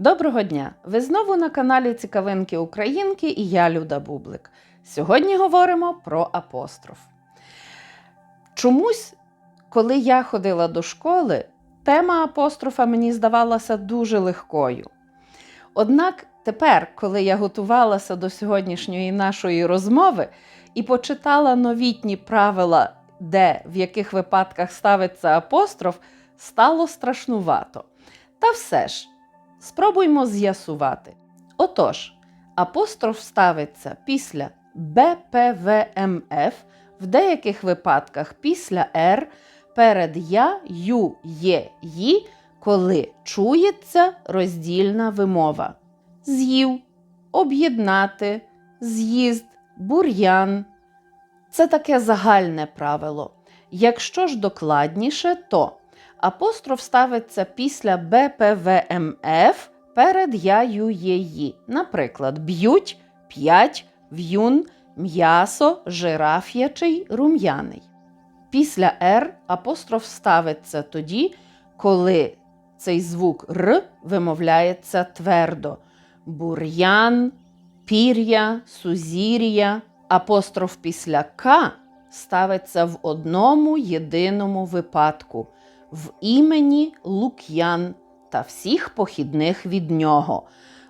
Доброго дня! Ви знову на каналі Цікавинки Українки і я Люда Бублик. Сьогодні говоримо про апостроф. Чомусь, коли я ходила до школи, тема апострофа мені здавалася дуже легкою. Однак тепер, коли я готувалася до сьогоднішньої нашої розмови і почитала новітні правила, де в яких випадках ставиться апостроф, стало страшнувато. Та все ж, спробуймо з'ясувати. Отож, апостроф ставиться після БПВМФ, в деяких випадках після Р, перед Я, Ю, Є, Ї, коли чується роздільна вимова. З'їв, об'єднати, з'їзд, бур'ян. Це таке загальне правило. Якщо ж докладніше, то апостроф ставиться після БПВМФ перед я, ю, є, ї. Наприклад, б'ють, п'ять, в'юн, м'ясо, жираф'ячий, рум'яний. Після Р апостроф ставиться тоді, коли цей звук Р вимовляється твердо. Бур'ян, пір'я, сузір'я. Апостроф після К ставиться в одному єдиному випадку в імені Лук'ян та всіх похідних від нього.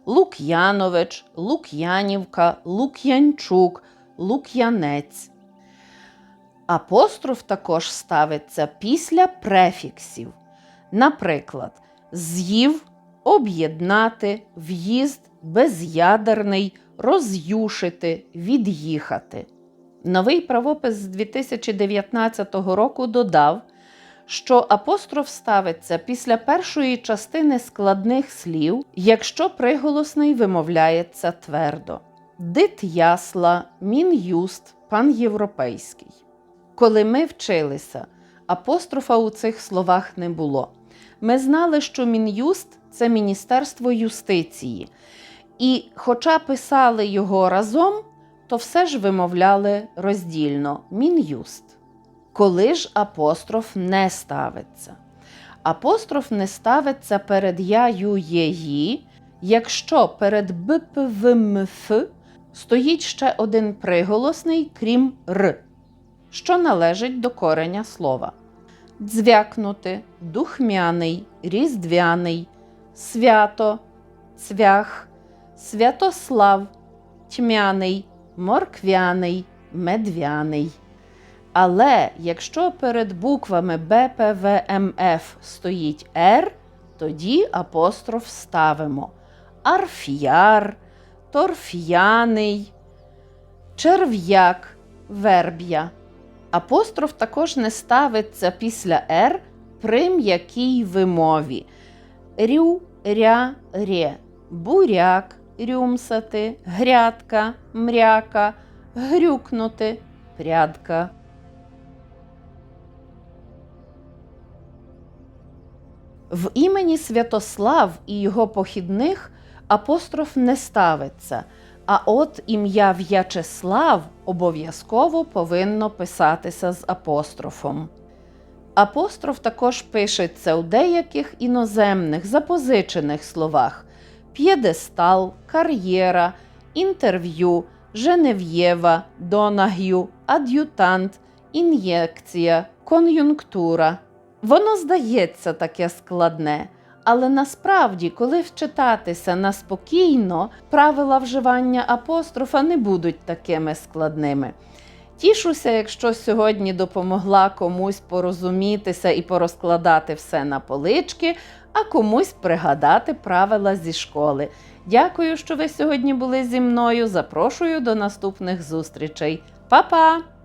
Лук'янович, Лук'янівка, Лук'янчук, Лук'янець. Апостроф також ставиться після префіксів. Наприклад, з'їв, об'єднати, в'їзд, без'ядерний, роз'юшити, від'їхати. Новий правопис з 2019 року додав, що апостроф ставиться після першої частини складних слів, якщо приголосний вимовляється твердо. Дит ясла, мін'юст, пан європейський. Коли ми вчилися, апострофа у цих словах не було. Ми знали, що мін'юст це Міністерство юстиції. І, хоча писали його разом, то все ж вимовляли роздільно мін'юст. Коли ж апостроф не ставиться? Апостроф не ставиться перед я, ю, якщо перед БПВМФ стоїть ще один приголосний, крім Р, що належить до кореня слова. Дзвякнути, духмяний, різдвяний, свято, цвях, святослав, тьмяний, морквяний, медвяний. Але якщо перед буквами БПВМФ стоїть Р, тоді апостроф ставимо арф'яр, торф'яний, черв'як, верб'я. Апостроф також не ставиться після Р при м'якій вимові. Рю, ря, ре, буряк, рюмсати, грядка, мряка, грюкнути, прядка. В імені Святослав і його похідних апостроф не ставиться, а от ім'я В'ячеслав обов'язково повинно писатися з апострофом. Апостроф також пишеться у деяких іноземних запозичених словах: п'єдестал, кар'єра, інтерв'ю, Женев'єва, Донаг'ю, ад'ютант, ін'єкція, кон'юнктура. Воно здається таке складне, але насправді, коли вчитатися на спокійно, правила вживання апострофа не будуть такими складними. Тішуся, якщо сьогодні допомогла комусь порозумітися і порозкладати все на полички, а комусь пригадати правила зі школи. Дякую, що ви сьогодні були зі мною. Запрошую до наступних зустрічей. Па-па!